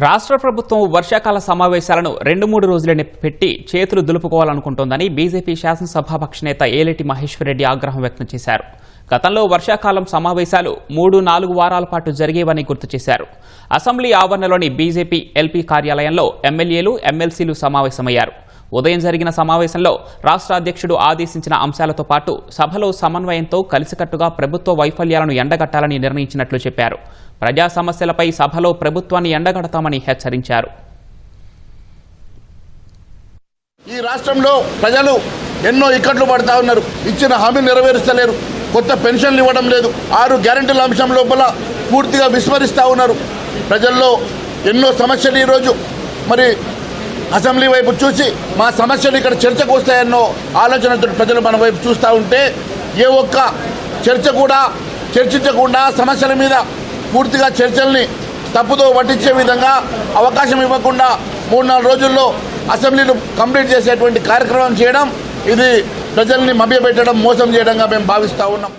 రాష్ట్ర ప్రభుత్వం వర్షాకాల సమావేశాలను రెండు మూడు రోజులనే పెట్టి చేతులు దులుపుకోవాలనుకుంటోందని బీజేపీ శాసనసభాపక్ష నేత ఏలేటి మహేశ్వరరెడ్డి ఆగ్రహం వ్యక్తం చేశారు. గతంలో వర్షాకాలం సమావేశాలు మూడు నాలుగు వారాల పాటు జరిగేవని గుర్తు చేశారు. అసెంబ్లీ ఆవరణలోని బీజేపీ ఎల్పీ కార్యాలయంలో ఎమ్మెల్యేలు ఎమ్మెల్సీలు సమావేశమయ్యారు. ఉదయం జరిగిన సమావేశంలో రాష్ట్ర అధ్యక్షుడు ఆదేశించిన అంశాలతో పాటు సభలో సమన్వయంతో కలిసికట్టుగా ప్రభుత్వ వైఫల్యాలను ఎండగట్టాలని నిర్ణయించినట్లు చెప్పారు. ప్రజా సమస్యలపై సభలో ప్రభుత్వాన్ని ఎండగడతామని హెచ్చరించారు. ఈ రాష్ట్రంలో ప్రజలు ఎన్నో ఇక్కట్లు పడతా ఉన్నారు. ఇచ్చిన హామీ నెరవేరుస్తలేరు. కొత్త పెన్షన్లు ఇవ్వడం లేదు. ఆరు గ్యారంటీల అంశం లోపల పూర్తిగా విస్మరిస్తూ ఉన్నారు. ప్రజల్లో ఎన్నో సమస్యలు ఈరోజు. మరి అసెంబ్లీ వైపు చూసి మా సమస్యలు ఇక్కడ చర్చకు వస్తాయన్నో ఆలోచనతో ప్రజలు మన వైపు చూస్తూ ఉంటే ఏ ఒక్క చర్చ కూడా చర్చించకుండా సమస్యల మీద పూర్తిగా చర్చల్ని తప్పుతో పట్టించే విధంగా అవకాశం ఇవ్వకుండా మూడు నాలుగు రోజుల్లో అసెంబ్లీలు కంప్లీట్ చేసేటువంటి కార్యక్రమం చేయడం ఇది ప్రజల్ని మభ్యపెట్టడం మోసం చేయడంగా మేము భావిస్తూ ఉన్నాం.